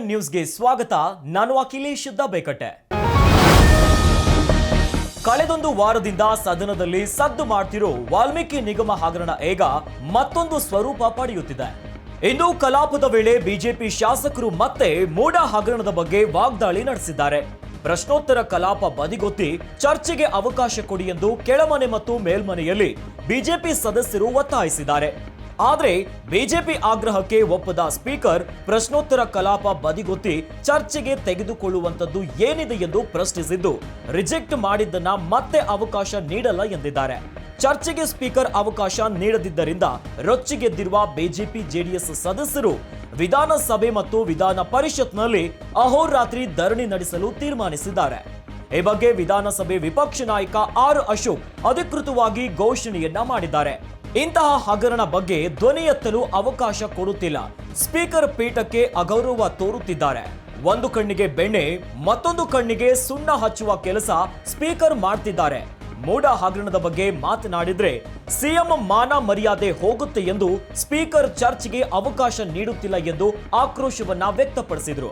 Nine ನ್ಯೂಸ್ಗೆ ಸ್ವಾಗತ. ನಾನು ಅಖಿಲೇಶ್ ಬೇಕಟ್ಟೆ ಕಳೆದೊಂದು ವಾರದಿಂದ ಸದನದಲ್ಲಿ ಸದ್ದು ಮಾಡ್ತಿರೋ ವಾಲ್ಮೀಕಿ ನಿಗಮ ಹಗರಣ ಈಗ ಮತ್ತೊಂದು ಸ್ವರೂಪ ಪಡೆಯುತ್ತಿದೆ. ಇಂದು ಕಲಾಪದ ವೇಳೆ ಬಿಜೆಪಿ ಶಾಸಕರು ಮತ್ತೆ ಮೂಡ ಹಗರಣದ ಬಗ್ಗೆ ವಾಗ್ದಾಳಿ ನಡೆಸಿದ್ದಾರೆ. ಪ್ರಶ್ನೋತ್ತರ ಕಲಾಪ ಬದಿಗೊತ್ತಿ ಚರ್ಚೆಗೆ ಅವಕಾಶ ಕೊಡಿ ಎಂದು ಕೆಳಮನೆ ಮತ್ತು ಮೇಲ್ಮನೆಯಲ್ಲಿ ಬಿಜೆಪಿ ಸದಸ್ಯರು ಒತ್ತಾಯಿಸಿದ್ದಾರೆ. ಆದ್ರೆ ಬಿಜೆಪಿ ಆಗ್ರಹಕ್ಕೆ ಒಪ್ಪದ ಸ್ಪೀಕರ್ ಪ್ರಶ್ನೋತ್ತರ ಕಲಾಪ ಬದಿಗೊತ್ತಿ ಚರ್ಚೆಗೆ ತೆಗೆದುಕೊಳ್ಳುವಂಥದ್ದು ಏನಿದೆ ಎಂದು ಪ್ರಶ್ನಿಸಿದ್ದು. ರಿಜೆಕ್ಟ್ ಮಾಡಿದ್ದನ್ನ ಮತ್ತೆ ಅವಕಾಶ ನೀಡಲ್ಲ ಎಂದಿದ್ದಾರೆ. ಚರ್ಚೆಗೆ ಸ್ಪೀಕರ್ ಅವಕಾಶ ನೀಡದಿದ್ದರಿಂದ ರೊಚ್ಚಿಗೆದ್ದಿರುವ ಬಿಜೆಪಿ ಜೆಡಿಎಸ್ ಸದಸ್ಯರು ವಿಧಾನಸಭೆ ಮತ್ತು ವಿಧಾನ ಪರಿಷತ್ನಲ್ಲಿ ಅಹೋರಾತ್ರಿ ಧರಣಿ ನಡೆಸಲು ತೀರ್ಮಾನಿಸಿದ್ದಾರೆ. ಈ ಬಗ್ಗೆ ವಿಧಾನಸಭೆ ವಿಪಕ್ಷ ನಾಯಕ ಆರ್ ಅಶೋಕ್ ಅಧಿಕೃತವಾಗಿ ಘೋಷಣೆಯನ್ನ ಮಾಡಿದ್ದಾರೆ. ಇಂತಹ ಹಗರಣ ಬಗ್ಗೆ ಧ್ವನಿ ಎತ್ತಲು ಅವಕಾಶ ಕೊಡುತ್ತಿಲ್ಲ. ಸ್ಪೀಕರ್ ಪೀಠಕ್ಕೆ ಅಗೌರವ ತೋರುತ್ತಿದ್ದಾರೆ. ಒಂದು ಕಣ್ಣಿಗೆ ಬೆಣ್ಣೆ, ಮತ್ತೊಂದು ಕಣ್ಣಿಗೆ ಸುಣ್ಣ ಹಚ್ಚುವ ಕೆಲಸ ಸ್ಪೀಕರ್ ಮಾಡ್ತಿದ್ದಾರೆ. ಮೂಡ ಹಗರಣದ ಬಗ್ಗೆ ಮಾತನಾಡಿದ್ರೆ ಸಿಎಂ ಮಾನ ಮರ್ಯಾದೆ ಹೋಗುತ್ತೆ ಎಂದು ಸ್ಪೀಕರ್ ಚರ್ಚ್ಗೆ ಅವಕಾಶ ನೀಡುತ್ತಿಲ್ಲ ಎಂದು ಆಕ್ರೋಶವನ್ನ ವ್ಯಕ್ತಪಡಿಸಿದ್ರು.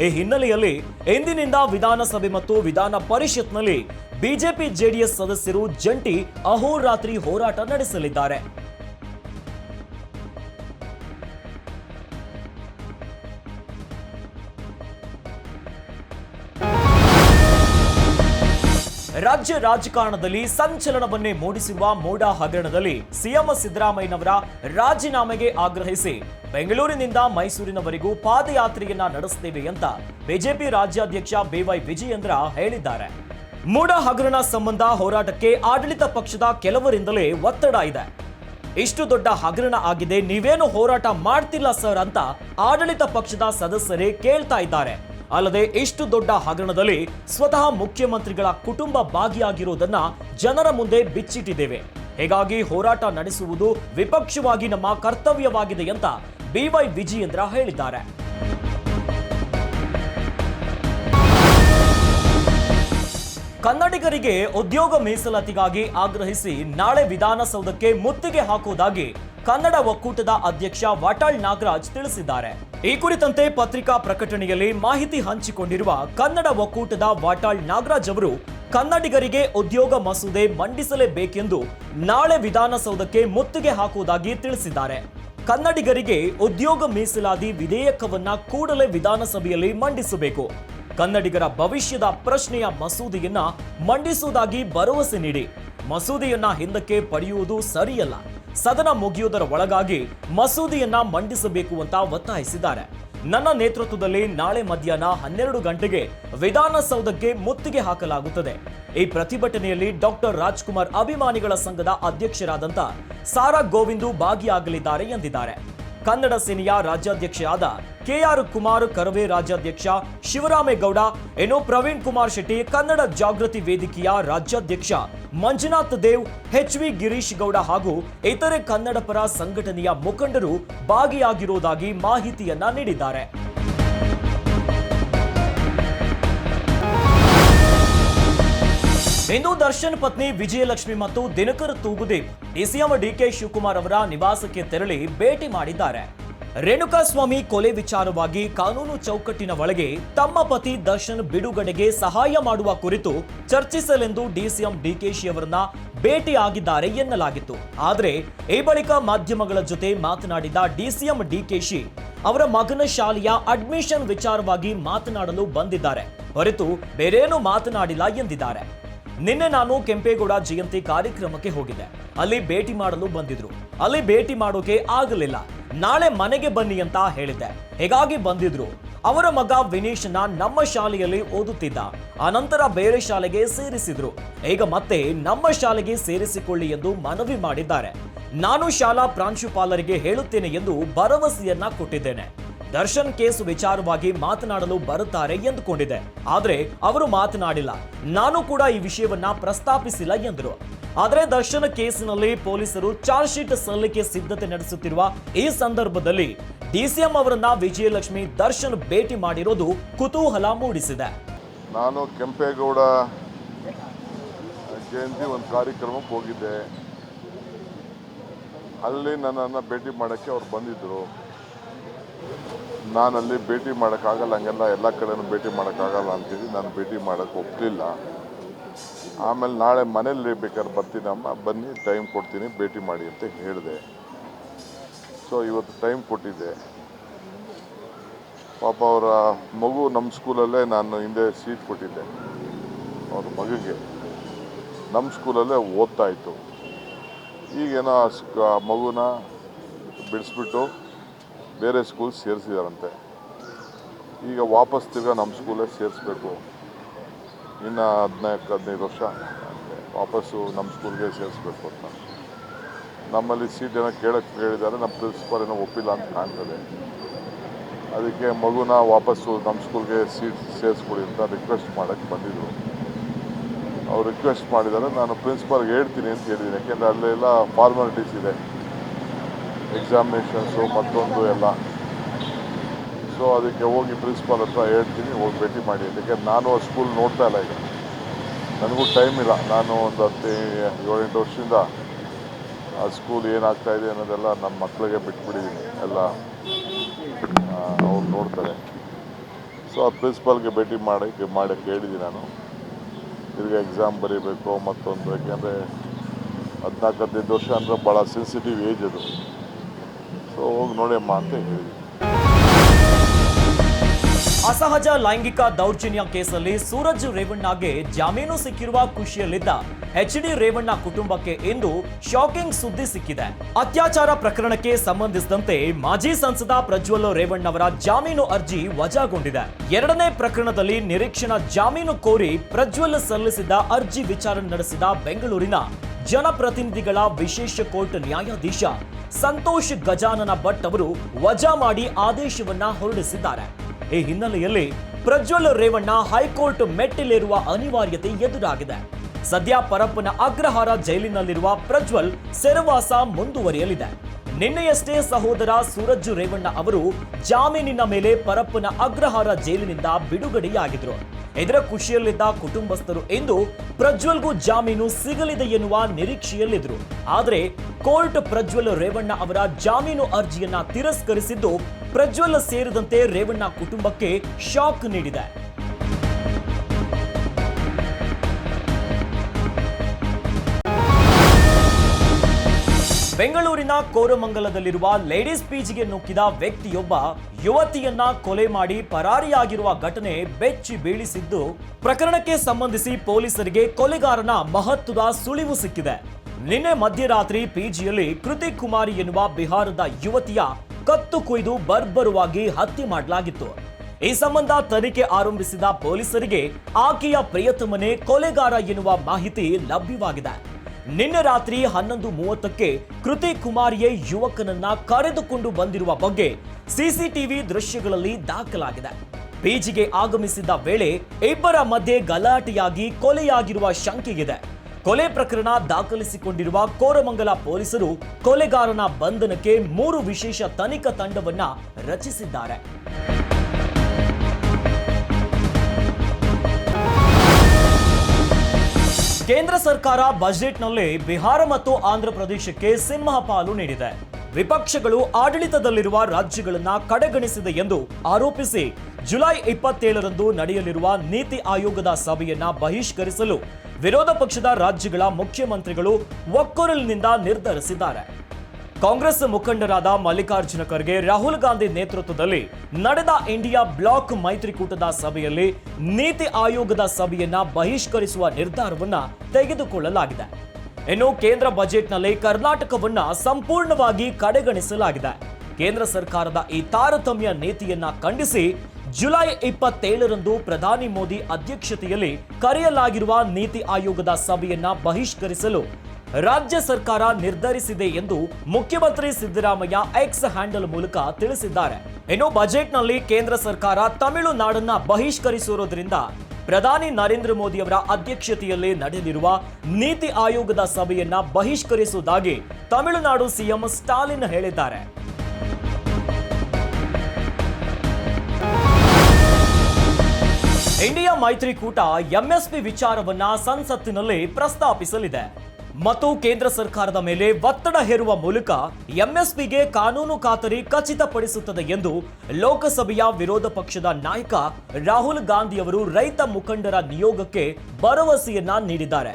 ಈ ಹಿನ್ನೆಲೆಯಲ್ಲಿ ಇಂದಿನಿಂದ ವಿಧಾನಸಭೆ ಮತ್ತು ವಿಧಾನ ಪರಿಷತ್ನಲ್ಲಿ ಬಿಜೆಪಿ ಜೆಡಿಎಸ್ ಸದಸ್ಯರು ಜಂಟಿ ಅಹೋರಾತ್ರಿ ಹೋರಾಟ ನಡೆಸಲಿದ್ದಾರೆ. ರಾಜ್ಯ ರಾಜಕಾರಣದಲ್ಲಿ ಸಂಚಲನವನ್ನೇ ಮೂಡಿಸಿರುವ ಮೋಡಾ ಹಗರಣದಲ್ಲಿ ಸಿಎಂ ಸಿದ್ದರಾಮಯ್ಯನವರ ರಾಜೀನಾಮೆಗೆ ಆಗ್ರಹಿಸಿ ಬೆಂಗಳೂರಿನಿಂದ ಮೈಸೂರಿನವರೆಗೂ ಪಾದಯಾತ್ರೆಯನ್ನ ನಡೆಸುತ್ತೇವೆ ಅಂತ ಬಿಜೆಪಿ ರಾಜ್ಯಾಧ್ಯಕ್ಷ ಬಿವೈ ವಿಜಯೇಂದ್ರ ಹೇಳಿದ್ದಾರೆ. ಮೂಡ ಹಗರಣ ಸಂಬಂಧ ಹೋರಾಟಕ್ಕೆ ಆಡಳಿತ ಪಕ್ಷದ ಕೆಲವರಿಂದಲೇ ಒತ್ತಡ ಇದೆ. ಇಷ್ಟು ದೊಡ್ಡ ಹಗರಣ ಆಗಿದೆ, ನೀವೇನು ಹೋರಾಟ ಮಾಡ್ತಿಲ್ಲ ಸರ್ ಅಂತ ಆಡಳಿತ ಪಕ್ಷದ ಸದಸ್ಯರೇ ಕೇಳ್ತಾ ಇದ್ದಾರೆ. ಅಲ್ಲದೆ ಇಷ್ಟು ದೊಡ್ಡ ಹಗರಣದಲ್ಲಿ ಸ್ವತಃ ಮುಖ್ಯಮಂತ್ರಿಗಳ ಕುಟುಂಬ ಭಾಗಿಯಾಗಿರುವುದನ್ನ ಜನರ ಮುಂದೆ ಬಿಚ್ಚಿಟ್ಟಿದ್ದೇವೆ. ಹೀಗಾಗಿ ಹೋರಾಟ ನಡೆಸುವುದು ವಿಪಕ್ಷವಾಗಿ ನಮ್ಮ ಕರ್ತವ್ಯವಾಗಿದೆ ಅಂತ ಬಿವೈ ವಿಜಯೇಂದ್ರ ಹೇಳಿದ್ದಾರೆ. ಕನ್ನಡಿಗರಿಗೆ ಉದ್ಯೋಗ ಮೀಸಲಾತಿಗಾಗಿ ಆಗ್ರಹಿಸಿ ನಾಳೆ ವಿಧಾನಸೌಧಕ್ಕೆ ಮುತ್ತಿಗೆ ಹಾಕುವುದಾಗಿ ಕನ್ನಡ ಒಕ್ಕೂಟದ ಅಧ್ಯಕ್ಷ ವಾಟಾಳ್ ನಾಗರಾಜ್ ತಿಳಿಸಿದ್ದಾರೆ. ಈ ಕುರಿತಂತೆ ಪತ್ರಿಕಾ ಪ್ರಕಟಣೆಯಲ್ಲಿ ಮಾಹಿತಿ ಹಂಚಿಕೊಂಡಿರುವ ಕನ್ನಡ ಒಕ್ಕೂಟದ ವಾಟಾಳ್ ನಾಗರಾಜ್ ಅವರು, ಕನ್ನಡಿಗರಿಗೆ ಉದ್ಯೋಗ ಮಸೂದೆ ಮಂಡಿಸಲೇಬೇಕೆಂದು ನಾಳೆ ವಿಧಾನಸೌಧಕ್ಕೆ ಮುತ್ತಿಗೆ ಹಾಕುವುದಾಗಿ ತಿಳಿಸಿದ್ದಾರೆ. ಕನ್ನಡಿಗರಿಗೆ ಉದ್ಯೋಗ ಮೀಸಲಾತಿ ವಿಧೇಯಕವನ್ನ ಕೂಡಲೇ ವಿಧಾನಸಭೆಯಲ್ಲಿ ಮಂಡಿಸಬೇಕು. ಕನ್ನಡಿಗರ ಭವಿಷ್ಯದ ಪ್ರಶ್ನೆಯ ಮಸೂದೆಯನ್ನ ಮಂಡಿಸುವುದಾಗಿ ಭರವಸೆ ನೀಡಿ. ಮಸೂದೆಯನ್ನ ಹಿಂದಕ್ಕೆ ಪಡೆಯುವುದು ಸರಿಯಲ್ಲ. ಸದನ ಮುಗಿಯುವುದರ ಒಳಗಾಗಿ ಮಸೂದೆಯನ್ನ ಮಂಡಿಸಬೇಕು ಅಂತ ಒತ್ತಾಯಿಸಿದ್ದಾರೆ. ನನ್ನ ನೇತೃತ್ವದಲ್ಲಿ ನಾಳೆ ಮಧ್ಯಾಹ್ನ ಹನ್ನೆರಡು ಗಂಟೆಗೆ ವಿಧಾನಸೌಧಕ್ಕೆ ಮುತ್ತಿಗೆ ಹಾಕಲಾಗುತ್ತದೆ. ಈ ಪ್ರತಿಭಟನೆಯಲ್ಲಿ ಡಾಕ್ಟರ್ ರಾಜ್ಕುಮಾರ್ ಅಭಿಮಾನಿಗಳ ಸಂಘದ ಅಧ್ಯಕ್ಷರಾದಂತ ಸಾರಾ ಗೋವಿಂದು ಭಾಗಿಯಾಗಲಿದ್ದಾರೆ ಎಂದಿದ್ದಾರೆ. ಕನ್ನಡ ಸೇನೆಯ ರಾಜ್ಯಾಧ್ಯಕ್ಷರಾದ ಕೆಆರ್ ಕುಮಾರ್ ಕರವೇ ರಾಜ್ಯಾಧ್ಯಕ್ಷ ಶಿವರಾಮೇಗೌಡ ಏನೋ ಪ್ರವೀಣ್ ಕುಮಾರ್ ಶೆಟ್ಟಿ, ಕನ್ನಡ ಜಾಗೃತಿ ವೇದಿಕೆಯ ರಾಜ್ಯಾಧ್ಯಕ್ಷ ಮಂಜುನಾಥ್ ದೇವ್ ಎಚ್ ವಿ ಗಿರೀಶ್ ಗೌಡ ಹಾಗೂ ಇತರೆ ಕನ್ನಡ ಪರ ಸಂಘಟನೆಯ ಮುಖಂಡರು ಭಾಗಿಯಾಗಿರುವುದಾಗಿ ಮಾಹಿತಿಯನ್ನ ನೀಡಿದ್ದಾರೆ. ಇಂದು ದರ್ಶನ್ ಪತ್ನಿ ವಿಜಯಲಕ್ಷ್ಮಿ ಮತ್ತು ದಿನಕರ್ ತೂಗುದೀಪ್, ಡಿಸಿಎಂ ಡಿಕೆ ಶಿವಕುಮಾರ್ ಅವರ ನಿವಾಸಕ್ಕೆ ತೆರಳಿ ಭೇಟಿ ಮಾಡಿದ್ದಾರೆ. ರೇಣುಕಾಸ್ವಾಮಿ ಕೊಲೆ ವಿಚಾರವಾಗಿ ಕಾನೂನು ಚೌಕಟ್ಟಿನ ಒಳಗೆ ತಮ್ಮ ಪತಿ ದರ್ಶನ್ ಬಿಡುಗಡೆಗೆ ಸಹಾಯ ಮಾಡುವ ಕುರಿತು ಚರ್ಚಿಸಲೆಂದು ಡಿಸಿಎಂ ಡಿಕೆಶಿ ಅವರನ್ನ ಭೇಟಿಯಾಗಿದ್ದಾರೆ ಎನ್ನಲಾಗಿತ್ತು. ಆದರೆ, ಈ ಬಳಿಕ ಮಾಧ್ಯಮಗಳ ಜೊತೆ ಮಾತನಾಡಿದ ಡಿಸಿಎಂ ಡಿಕೆಶಿ ಅವರ ಮಗನ ಶಾಲೆಯ ಅಡ್ಮಿಷನ್ ವಿಚಾರವಾಗಿ ಮಾತನಾಡಲು ಬಂದಿದ್ದಾರೆ. ಹೊರತು ಬೇರೇನೂ ಮಾತನಾಡಿಲ್ಲ ಎಂದಿದ್ದಾರೆ. ನಿನ್ನೆ ನಾನು ಕೆಂಪೇಗೌಡ ಜಯಂತಿ ಕಾರ್ಯಕ್ರಮಕ್ಕೆ ಹೋಗಿದ್ದೆ. ಅಲ್ಲಿ ಭೇಟಿ ಮಾಡಲು ಬಂದಿದ್ರು. ಅಲ್ಲಿ ಭೇಟಿ ಮಾಡೋಕೆ ಆಗಲಿಲ್ಲ. ನಾಳೆ ಮನೆಗೆ ಬನ್ನಿ ಅಂತ ಹೇಳಿದ್ದೆ. ಹೇಗಾಗಿ ಬಂದಿದ್ರು. ಅವರ ಮಗ ವಿನೀಶ್ನ ನಮ್ಮ ಶಾಲೆಯಲ್ಲಿ ಓದುತ್ತಿದ್ದ. ಅನಂತರ ಬೇರೆ ಶಾಲೆಗೆ ಸೇರಿಸಿದ್ರು. ಈಗ ಮತ್ತೆ ನಮ್ಮ ಶಾಲೆಗೆ ಸೇರಿಸಿಕೊಳ್ಳಿ ಎಂದು ಮನವಿ ಮಾಡಿದ್ದಾರೆ. ನಾನು ಶಾಲಾ ಪ್ರಾಂಶುಪಾಲರಿಗೆ ಹೇಳುತ್ತೇನೆ ಎಂದು ಭರವಸೆಯನ್ನ ಕೊಟ್ಟಿದ್ದೇನೆ. ದರ್ಶನ್ ಕೇಸ್ ವಿಚಾರವಾಗಿ ಮಾತನಾಡಲು ಬರುತ್ತಾರೆ ಎಂದುಕೊಂಡಿದೆ. ಆದರೆ ಅವರು ಮಾತನಾಡಿಲ್ಲ. ನಾನು ಕೂಡ ಈ ವಿಷಯವನ್ನ ಪ್ರಸ್ತಾಪಿಸಿಲ್ಲ ಎಂದರು. ಆದರೆ ದರ್ಶನ ಕೇಸಿನಲ್ಲಿ ಪೊಲೀಸರು ಚಾರ್ಜ್ ಶೀಟ್ ಸಲ್ಲಿಕೆ ಸಿದ್ಧತೆ ನಡೆಸುತ್ತಿರುವ ಈ ಸಂದರ್ಭದಲ್ಲಿ ಡಿಸಿಎಂ ಅವರನ್ನ ವಿಜಯಲಕ್ಷ್ಮಿ ದರ್ಶನ್ ಭೇಟಿ ಮಾಡಿರೋದು ಕುತೂಹಲ ಮೂಡಿಸಿದೆ. ನಾನು ಕೆಂಪೇಗೌಡ ಜಯಂತಿ ಒಂದು ಕಾರ್ಯಕ್ರಮಕ್ಕೆ ಹೋಗಿದ್ದೆ. ಅಲ್ಲಿ ನನ್ನನ್ನು ಭೇಟಿ ಮಾಡೋಕ್ಕೆ ಅವ್ರು ಬಂದಿದ್ದರು ನಾನಲ್ಲಿ ಭೇಟಿ ಮಾಡೋಕ್ಕಾಗಲ್ಲ, ಹಂಗೆಲ್ಲ ಎಲ್ಲ ಕಡೆನೂ ಭೇಟಿ ಮಾಡೋಕ್ಕಾಗಲ್ಲ ಅಂತೇಳಿ ನಾನು ಭೇಟಿ ಮಾಡೋಕ್ಕೆ ಒಪ್ಪಲಿಲ್ಲ ಆಮೇಲೆ ನಾಳೆ ಮನೇಲಿ ಬೇಕಾದ್ರೆ ಬರ್ತೀನಮ್ಮ ಬನ್ನಿ ಟೈಮ್ ಕೊಡ್ತೀನಿ, ಭೇಟಿ ಮಾಡಿ ಅಂತ ಹೇಳಿದೆ. ಸೊ ಇವತ್ತು ಟೈಮ್ ಕೊಟ್ಟಿದ್ದೆ. ಪಾಪ ಅವರ ಮಗು ನಮ್ಮ ಸ್ಕೂಲಲ್ಲೇ ನಾನು ಹಿಂದೆ ಸೀಟ್ ಕೊಟ್ಟಿದ್ದೆ. ಅವ್ರ ಮಗುಗೆ. ನಮ್ಮ ಸ್ಕೂಲಲ್ಲೇ ಓದ್ತಾ ಇತ್ತು. ಈಗೇನೋ ಆ ಮಗುನ ಬಿಡಿಸ್ಬಿಟ್ಟು ಬೇರೆ ಸ್ಕೂಲ್ ಸೇರಿಸಿದಾರಂತೆ. ಈಗ ವಾಪಸ್ ತಿರ್ಗಾ ನಮ್ಮ ಸ್ಕೂಲೇ ಸೇರಿಸ್ಬೇಕು. ಇನ್ನು ಹದಿನಾಲ್ಕು ಹದಿನೈದು ವರ್ಷ ವಾಪಸ್ಸು ನಮ್ಮ ಸ್ಕೂಲ್ಗೆ ಸೇರಿಸ್ಬೇಕು ಅಂತ. ನಮ್ಮಲ್ಲಿ ಸೀಟ್ ಏನೋ ಕೇಳಕ್ಕೆ ಕೇಳಿದ್ದಾರೆ ನಮ್ಮ ಪ್ರಿನ್ಸಿಪಾಲ್ ಏನೋ ಒಪ್ಪಿಲ್ಲ ಅಂತ ಕಾಣ್ತದೆ. ಅದಕ್ಕೆ ಮಗುನ ವಾಪಸ್ಸು ನಮ್ಮ ಸ್ಕೂಲ್ಗೆ ಸೀಟ್ ಸೇರಿಸ್ಕೊಡಿ ಅಂತ ರಿಕ್ವೆಸ್ಟ್ ಮಾಡೋಕ್ಕೆ ಬಂದಿದ್ದರು ಅವ್ರು ರಿಕ್ವೆಸ್ಟ್ ಮಾಡಿದ್ದಾರೆ ನಾನು ಪ್ರಿನ್ಸಿಪಾಲ್ಗೆ ಹೇಳ್ತೀನಿ ಅಂತ ಹೇಳಿದ್ದೀನಿ ಯಾಕೆಂದರೆ ಅಲ್ಲೆಲ್ಲ ಫಾರ್ಮಾಲಿಟೀಸ್ ಇದೆ. ಎಕ್ಸಾಮಿನೇಷನ್ಸು ಮತ್ತೊಂದು ಎಲ್ಲ. ಸೊ ಅದಕ್ಕೆ ಹೋಗಿ ಪ್ರಿನ್ಸಿಪಾಲ್ ಹತ್ರ ಹೇಳ್ತೀನಿ, ಹೋಗಿ ಭೇಟಿ ಮಾಡಿ. ಅದಕ್ಕೆ ನಾನು ಆ ಸ್ಕೂಲ್ ನೋಡ್ತಾ ಇಲ್ಲ ಈಗ. ನನಗೂ ಟೈಮ್ ಇಲ್ಲ. ನಾನು ಒಂದು ಹತ್ತು, ಏಳೆಂಟು ವರ್ಷದಿಂದ ಆ ಸ್ಕೂಲ್ ಏನಾಗ್ತಾ ಇದೆ ಅನ್ನೋದೆಲ್ಲ ನಮ್ಮ ಮಕ್ಕಳಿಗೆ ಬಿಟ್ಬಿಟ್ಟಿದ್ದೀನಿ ಎಲ್ಲ ಅವ್ರು ನೋಡ್ತಾರೆ. ಸೊ ಆ ಪ್ರಿನ್ಸಿಪಾಲ್ಗೆ ಭೇಟಿ ಮಾಡಿ ಮಾಡೋಕ್ಕೆ ಹೇಳಿದ್ದೀನಿ ನಾನು. ತಿರ್ಗಿ ಎಕ್ಸಾಮ್ ಬರೀಬೇಕು ಮತ್ತೊಂದು. ಯಾಕೆಂದರೆ ಹದಿನಾಲ್ಕು ಹದಿನೈದು ವರ್ಷ ಅಂದರೆ ಭಾಳ ಸೆನ್ಸಿಟಿವ್ ಏಜ್ ಅದು. ಸೊ ಹೋಗಿ ನೋಡಮ್ಮ ಅಂತ ಹೇಳಿದ್ವಿ ಅಸಹಜ ಲೈಂಗಿಕ ದೌರ್ಜನ್ಯ ಕೇಸಲ್ಲಿ ಸೂರಜ್ ರೇವಣ್ಣಗೆ ಜಾಮೀನು ಸಿಕ್ಕಿರುವ ಖುಷಿಯಲ್ಲಿದ್ದ ಎಚ್ ಡಿ ರೇವಣ್ಣ ಕುಟುಂಬಕ್ಕೆ ಇಂದು ಶಾಕಿಂಗ್ ಸುದ್ದಿ ಸಿಕ್ಕಿದೆ. ಅತ್ಯಾಚಾರ ಪ್ರಕರಣಕ್ಕೆ ಸಂಬಂಧಿಸಿದಂತೆ ಮಾಜಿ ಸಂಸದ ಪ್ರಜ್ವಲ್ ರೇವಣ್ಣ ಅವರ ಜಾಮೀನು ಅರ್ಜಿ ವಜಾಗೊಂಡಿದೆ. ಎರಡನೇ ಪ್ರಕರಣದಲ್ಲಿ ನಿರೀಕ್ಷಣಾ ಜಾಮೀನು ಕೋರಿ ಪ್ರಜ್ವಲ್ ಸಲ್ಲಿಸಿದ್ದ ಅರ್ಜಿ ವಿಚಾರಣೆ ನಡೆಸಿದ ಬೆಂಗಳೂರಿನ ಜನಪ್ರತಿನಿಧಿಗಳ ವಿಶೇಷ ಕೋರ್ಟ್ ನ್ಯಾಯಾಧೀಶ ಸಂತೋಷ್ ಗಜಾನನ ಭಟ್ ಅವರು ವಜಾ ಮಾಡಿ ಆದೇಶವನ್ನ ಹೊರಡಿಸಿದ್ದಾರೆ. ಈ ಹಿನ್ನೆಲೆಯಲ್ಲಿ ಪ್ರಜ್ವಲ್ ರೇವಣ್ಣ ಹೈಕೋರ್ಟ್ ಮೆಟ್ಟಿಲೇರುವ ಅನಿವಾರ್ಯತೆ ಎದುರಾಗಿದೆ. ಸದ್ಯ ಪರಪ್ಪನ ಅಗ್ರಹಾರ ಜೈಲಿನಲ್ಲಿರುವ ಪ್ರಜ್ವಲ್ ಸೆರವಾಸ ಮುಂದುವರಿಯಲಿದೆ. ನಿನ್ನೆಯಷ್ಟೇ ಸಹೋದರ ಸೂರಜ್ ರೇವಣ್ಣ ಅವರು ಜಾಮೀನಿನ ಮೇಲೆ ಪರಪ್ಪನ ಅಗ್ರಹಾರ ಜೈಲಿನಿಂದ ಬಿಡುಗಡೆಯಾಗಿದ್ರು. ಇದರ ಖುಷಿಯಲ್ಲಿದ್ದ ಕುಟುಂಬಸ್ಥರು ಎಂದು ಪ್ರಜ್ವಲ್ಗೂ ಜಾಮೀನು ಸಿಗಲಿದೆ ಎನ್ನುವ ನಿರೀಕ್ಷೆಯಲ್ಲಿದ್ದರು. ಆದರೆ ಕೋರ್ಟ್ ಪ್ರಜ್ವಲ್ ರೇವಣ್ಣ ಅವರ ಜಾಮೀನು ಅರ್ಜಿಯನ್ನ ತಿರಸ್ಕರಿಸಿದ್ದು ಪ್ರಜ್ವಲ್ ಸೇರಿದಂತೆ ರೇವಣ್ಣ ಕುಟುಂಬಕ್ಕೆ ಶಾಕ್ ನೀಡಿದೆ. ಬೆಂಗಳೂರಿನ ಕೋರಮಂಗಲದಲ್ಲಿರುವ ಲೇಡೀಸ್ ಪೀಜಿಗೆ ನುಕ್ಕಿದ ವ್ಯಕ್ತಿಯೊಬ್ಬ ಯುವತಿಯನ್ನ ಕೊಲೆ ಮಾಡಿ ಪರಾರಿಯಾಗಿರುವ ಘಟನೆ ಬೆಚ್ಚಿ ಬೀಳಿಸಿದ್ದು ಪ್ರಕರಣಕ್ಕೆ ಸಂಬಂಧಿಸಿ ಪೊಲೀಸರಿಗೆ ಕೊಲೆಗಾರನ ಮಹತ್ವದ ಸುಳಿವು ಸಿಕ್ಕಿದೆ. ನಿನ್ನೆ ಮಧ್ಯರಾತ್ರಿ ಪಿಜಿಯಲ್ಲಿ ಕೃತಿ ಕುಮಾರಿ ಎನ್ನುವ ಬಿಹಾರದ ಯುವತಿಯ ಕತ್ತು ಕುಯ್ದು ಬರ್ಬರವಾಗಿ ಹತ್ಯೆ ಮಾಡಲಾಗಿತ್ತು. ಈ ಸಂಬಂಧ ತನಿಖೆ ಆರಂಭಿಸಿದ ಪೊಲೀಸರಿಗೆ ಆಕೆಯ ಪ್ರಿಯತಮನೆ ಕೊಲೆಗಾರ ಎನ್ನುವ ಮಾಹಿತಿ ಲಭ್ಯವಾಗಿದೆ. ನಿನ್ನೆ ರಾತ್ರಿ ಹನ್ನೊಂದು ಮೂವತ್ತಕ್ಕೆ ಕೃತಿ ಕುಮಾರಿಯೇ ಯುವಕನನ್ನ ಕರೆದುಕೊಂಡು ಬಂದಿರುವ ಬಗ್ಗೆ ಸಿಸಿಟಿವಿ ದೃಶ್ಯಗಳಲ್ಲಿ ದಾಖಲಾಗಿದೆ. ಬೀಜಿಗೆ ಆಗಮಿಸಿದ್ದ ವೇಳೆ ಇಬ್ಬರ ಮಧ್ಯೆ ಗಲಾಟೆಯಾಗಿ ಕೊಲೆಯಾಗಿರುವ ಶಂಕೆಯಿದೆ. ಕೊಲೆ ಪ್ರಕರಣ ದಾಖಲಿಸಿಕೊಂಡಿರುವ ಕೋರಮಂಗಲ ಪೊಲೀಸರು ಕೊಲೆಗಾರನ ಬಂಧನಕ್ಕೆ ಮೂರು ವಿಶೇಷ ತನಿಖಾ ತಂಡವನ್ನ ರಚಿಸಿದ್ದಾರೆ. ಕೇಂದ್ರ ಸರ್ಕಾರ ಬಜೆಟ್ನಲ್ಲಿ ಬಿಹಾರ ಮತ್ತು ಆಂಧ್ರ ಪ್ರದೇಶಕ್ಕೆ ಸಿಂಹ ಪಾಲು ನೀಡಿದೆ. ವಿಪಕ್ಷಗಳು ಆಡಳಿತದಲ್ಲಿರುವ ರಾಜ್ಯಗಳನ್ನ ಕಡೆಗಣಿಸಿದೆ ಎಂದು ಆರೋಪಿಸಿ ಜುಲೈ ಇಪ್ಪತ್ತೇಳರಂದು ನಡೆಯಲಿರುವ ನೀತಿ ಆಯೋಗದ ಸಭೆಯನ್ನ ಬಹಿಷ್ಕರಿಸಲು ವಿರೋಧ ಪಕ್ಷದ ರಾಜ್ಯಗಳ ಮುಖ್ಯಮಂತ್ರಿಗಳು ಒಕ್ಕೊರಲಿನಿಂದ ನಿರ್ಧರಿಸಿದ್ದಾರೆ. ಕಾಂಗ್ರೆಸ್ ಮುಖಂಡರಾದ ಮಲ್ಲಿಕಾರ್ಜುನ ಖರ್ಗೆ, ರಾಹುಲ್ ಗಾಂಧಿ ನೇತೃತ್ವದಲ್ಲಿ ನಡೆದ ಇಂಡಿಯಾ ಬ್ಲಾಕ್ ಮೈತ್ರಿಕೂಟದ ಸಭೆಯಲ್ಲಿ ನೀತಿ ಆಯೋಗದ ಸಭೆಯನ್ನ ಬಹಿಷ್ಕರಿಸುವ ನಿರ್ಧಾರವನ್ನ ತೆಗೆದುಕೊಳ್ಳಲಾಗಿದೆ. ಇನ್ನು ಕೇಂದ್ರ ಬಜೆಟ್ನಲ್ಲಿ ಕರ್ನಾಟಕವನ್ನ ಸಂಪೂರ್ಣವಾಗಿ ಕಡೆಗಣಿಸಲಾಗಿದೆ. ಕೇಂದ್ರ ಸರ್ಕಾರದ ಈ ತಾರತಮ್ಯ ನೀತಿಯನ್ನ ಖಂಡಿಸಿ ಜುಲೈ ಇಪ್ಪತ್ತೇಳರಂದು ಪ್ರಧಾನಿ ಮೋದಿ ಅಧ್ಯಕ್ಷತೆಯಲ್ಲಿ ಕರೆಯಲಾಗಿರುವ ನೀತಿ ಆಯೋಗದ ಸಭೆಯನ್ನ ಬಹಿಷ್ಕರಿಸಲು ರಾಜ್ಯ ಸರ್ಕಾರ ನಿರ್ಧರಿಸಿದೆ ಎಂದು ಮುಖ್ಯಮಂತ್ರಿ ಸಿದ್ದರಾಮಯ್ಯ ಎಕ್ಸ್ ಹ್ಯಾಂಡಲ್ ಮೂಲಕ ತಿಳಿಸಿದ್ದಾರೆ. ಇನ್ನು ಬಜೆಟ್ನಲ್ಲಿ ಕೇಂದ್ರ ಸರ್ಕಾರ ತಮಿಳುನಾಡನ್ನ ಬಹಿಷ್ಕರಿಸಿರುವುದರಿಂದ ಪ್ರಧಾನಿ ನರೇಂದ್ರ ಮೋದಿ ಅವರ ಅಧ್ಯಕ್ಷತೆಯಲ್ಲಿ ನಡೆಯಲಿರುವ ನೀತಿ ಆಯೋಗದ ಸಭೆಯನ್ನ ಬಹಿಷ್ಕರಿಸುವುದಾಗಿ ತಮಿಳುನಾಡು ಸಿಎಂ ಸ್ಟಾಲಿನ್ ಹೇಳಿದ್ದಾರೆ. ಇಂಡಿಯಾ ಮೈತ್ರಿಕೂಟ ಎಂಎಸ್ಪಿ ವಿಚಾರವನ್ನ ಸಂಸತ್ತಿನಲ್ಲಿ ಪ್ರಸ್ತಾಪಿಸಲಿದೆ. ಮತ್ತು ಕೇಂದ್ರ ಸರ್ಕಾರದ ಮೇಲೆ ಒತ್ತಡ ಹೇರುವ ಮೂಲಕ ಎಂಎಸ್ಪಿಗೆ ಕಾನೂನು ಖಾತರಿ ಖಚಿತಪಡಿಸುತ್ತದೆ ಎಂದು ಲೋಕಸಭೆಯ ವಿರೋಧ ಪಕ್ಷದ ನಾಯಕ ರಾಹುಲ್ ಗಾಂಧಿಯವರು ರೈತ ಮುಖಂಡರ ನಿಯೋಗಕ್ಕೆ ಭರವಸೆಯನ್ನ ನೀಡಿದ್ದಾರೆ.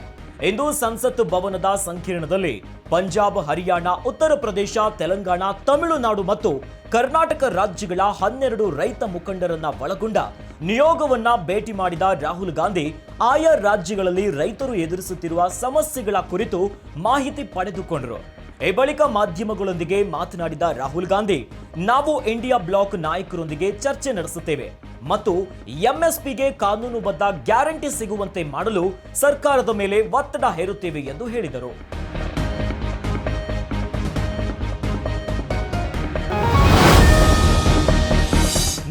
ಇಂದು ಸಂಸತ್ ಭವನದ ಸಂಕೀರ್ಣದಲ್ಲಿ ಪಂಜಾಬ್, ಹರಿಯಾಣ, ಉತ್ತರ ಪ್ರದೇಶ, ತೆಲಂಗಾಣ, ತಮಿಳುನಾಡು ಮತ್ತು ಕರ್ನಾಟಕ ರಾಜ್ಯಗಳ ಹನ್ನೆರಡು ರೈತ ಮುಖಂಡರನ್ನ ಒಳಗೊಂಡ ನಿಯೋಗವನ್ನ ಭೇಟಿ ಮಾಡಿದ ರಾಹುಲ್ ಗಾಂಧಿ, ಆಯಾ ರಾಜ್ಯಗಳಲ್ಲಿ ರೈತರು ಎದುರಿಸುತ್ತಿರುವ ಸಮಸ್ಯೆಗಳ ಕುರಿತು ಮಾಹಿತಿ ಪಡೆದುಕೊಂಡರು. ಈ ಬಳಿಕ ಮಾಧ್ಯಮಗಳೊಂದಿಗೆ ಮಾತನಾಡಿದ ರಾಹುಲ್ ಗಾಂಧಿ, ನಾವು ಇಂಡಿಯಾ ಬ್ಲಾಕ್ ನಾಯಕರೊಂದಿಗೆ ಚರ್ಚೆ ನಡೆಸುತ್ತೇವೆ ಮತ್ತು ಎಂಎಸ್ಪಿಗೆ ಕಾನೂನುಬದ್ಧ ಗ್ಯಾರಂಟಿ ಸಿಗುವಂತೆ ಮಾಡಲು ಸರ್ಕಾರದ ಮೇಲೆ ಒತ್ತಡ ಹೇರುತ್ತೇವೆ ಎಂದು ಹೇಳಿದರು.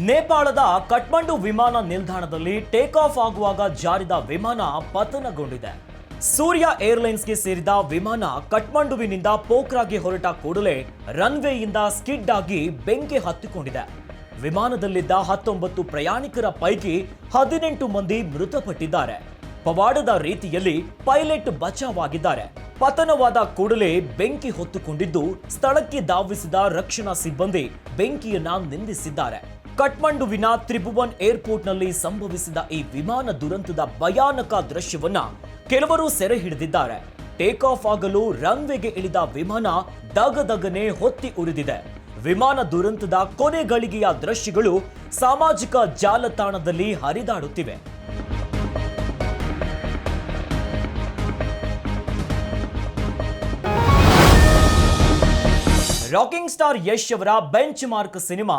ನೇಪಾಳದ ಕಠ್ಮಂಡು ವಿಮಾನ ನಿಲ್ದಾಣದಲ್ಲಿ ಟೇಕ್ ಆಫ್ ಆಗುವಾಗ ಜಾರಿದ ವಿಮಾನ ಪತನಗೊಂಡಿದೆ. ಸೂರ್ಯ ಏರ್ಲೈನ್ಸ್ಗೆ ಸೇರಿದ ವಿಮಾನ ಕಠ್ಮಂಡುವಿನಿಂದ ಪೋಖ್ರಾಗೆ ಹೊರಟ ಕೂಡಲೇ ರನ್ವೇಯಿಂದ ಸ್ಕಿಡ್ ಆಗಿ ಬೆಂಕಿ ಹತ್ತಿಕೊಂಡಿದೆ. ವಿಮಾನದಲ್ಲಿದ್ದ ಹತ್ತೊಂಬತ್ತು ಪ್ರಯಾಣಿಕರ ಪೈಕಿ ಹದಿನೆಂಟು ಮಂದಿ ಮೃತಪಟ್ಟಿದ್ದಾರೆ. ಪವಾಡದ ರೀತಿಯಲ್ಲಿ ಪೈಲಟ್ ಬಚಾವಾಗಿದ್ದಾರೆ. ಪತನವಾದ ಕೂಡಲೇ ಬೆಂಕಿ ಹೊತ್ತುಕೊಂಡಿದ್ದು ಸ್ಥಳಕ್ಕೆ ಧಾವಿಸಿದ ರಕ್ಷಣಾ ಸಿಬ್ಬಂದಿ ಬೆಂಕಿಯನ್ನ ನಿಂದಿಸಿದ್ದಾರೆ. ಕಠ್ಮಂಡುವಿನ ತ್ರಿಭುವನ್ ಏರ್ಪೋರ್ಟ್ನಲ್ಲಿ ಸಂಭವಿಸಿದ ಈ ವಿಮಾನ ದುರಂತದ ಭಯಾನಕ ದೃಶ್ಯವನ್ನ ಕೆಲವರು ಸೆರೆ ಹಿಡಿದಿದ್ದಾರೆ. ಟೇಕ್ ಆಫ್ ಆಗಲು ರನ್ವೇಗೆ ಇಳಿದ ವಿಮಾನ ದಗದಗನೆ ಹೊತ್ತಿ ಉರಿದಿದೆ. ವಿಮಾನ ದುರಂತದ ಕೊನೆ ಗಳಿಗೆಯ ದೃಶ್ಯಗಳು ಸಾಮಾಜಿಕ ಜಾಲತಾಣದಲ್ಲಿ ಹರಿದಾಡುತ್ತಿವೆ. ರಾಕಿಂಗ್ ಸ್ಟಾರ್ ಯಶ್ ಅವರ ಬೆಂಚ್ ಮಾರ್ಕ್ ಸಿನಿಮಾ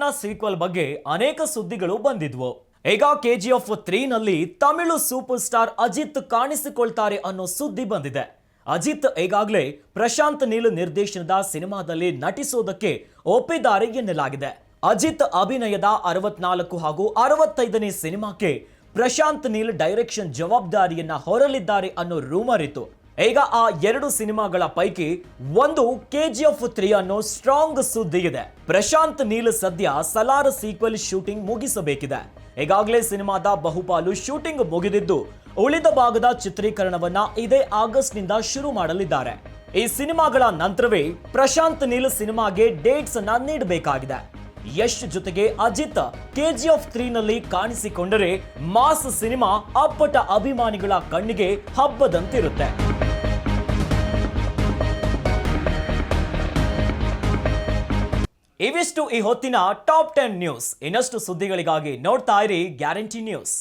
ನ ಸೀಕ್ವಲ್ ಬಗ್ಗೆ ಅನೇಕ ಸುದ್ದಿಗಳು ಬಂದಿದ್ವು. ಈಗ ಕೆಜಿಎಫ್ ತ್ರೀ ನಲ್ಲಿ ತಮಿಳು ಸೂಪರ್ ಸ್ಟಾರ್ ಅಜಿತ್ ಕಾಣಿಸಿಕೊಳ್ತಾರೆ ಅನ್ನೋ ಸುದ್ದಿ ಬಂದಿದೆ. ಅಜಿತ್ ಈಗಾಗಲೇ ಪ್ರಶಾಂತ್ ನೀಲ್ ನಿರ್ದೇಶನದ ಸಿನಿಮಾದಲ್ಲಿ ನಟಿಸೋದಕ್ಕೆ ಒಪ್ಪಿದ್ದಾರೆ ಎನ್ನಲಾಗಿದೆ. ಅಜಿತ್ ಅಭಿನಯದ ಅರವತ್ನಾಲ್ಕು ಹಾಗೂ ಅರವತ್ತೈದನೇ ಸಿನಿಮಾಕ್ಕೆ ಪ್ರಶಾಂತ್ ನೀಲ್ ಡೈರೆಕ್ಷನ್ ಜವಾಬ್ದಾರಿಯನ್ನ ಹೊರಲಿದ್ದಾರೆ ಅನ್ನೋ ರೂಮರ್ ಇತ್ತು. ಈಗ ಆ ಎರಡು ಸಿನಿಮಾಗಳ ಪೈಕಿ ಒಂದು ಕೆ ಜಿ ಎಫ್ ತ್ರೀ ಅನ್ನೋ ಸ್ಟ್ರಾಂಗ್ ಸುದ್ದಿ ಇದೆ ಪ್ರಶಾಂತ್, ನೀಲ್ ಸದ್ಯ ಸಲಾರ್ ಸೀಕ್ವೆಲ್ ಶೂಟಿಂಗ್ ಮುಗಿಸಬೇಕಿದೆ. ಈಗಾಗಲೇ ಸಿನಿಮಾದ ಬಹುಪಾಲು ಶೂಟಿಂಗ್ ಮುಗಿದಿದ್ದು, ಉಳಿದ ಭಾಗದ ಚಿತ್ರೀಕರಣವನ್ನ ಇದೇ ಆಗಸ್ಟ್ನಿಂದ ಶುರು ಮಾಡಲಿದ್ದಾರೆ. ಈ ಸಿನಿಮಾಗಳ ನಂತರವೇ ಪ್ರಶಾಂತ್, ನೀಲ್ ಸಿನಿಮಾಗೆ ಡೇಟ್ಸ್ ಅನ್ನ ನೀಡಬೇಕಾಗಿದೆ. ಯಶ್ ಜೊತೆಗೆ ಅಜಿತ್ ಕೆಜಿಎಫ್ ತ್ರೀ ನಲ್ಲಿ ಕಾಣಿಸಿಕೊಂಡರೆ ಮಾಸ್ ಸಿನಿಮಾ ಅಪ್ಪಟ ಅಭಿಮಾನಿಗಳ ಕಣ್ಣಿಗೆ ಹಬ್ಬದಂತಿರುತ್ತೆ. ಇವಿಷ್ಟು ಈ ಹೊತ್ತಿನ ಟಾಪ್ ಟೆನ್ ನ್ಯೂಸ್. ಇನ್ನಷ್ಟು ಸುದ್ದಿಗಳಿಗಾಗಿ ನೋಡ್ತಾ ಇರಿ ಗ್ಯಾರಂಟಿ ನ್ಯೂಸ್.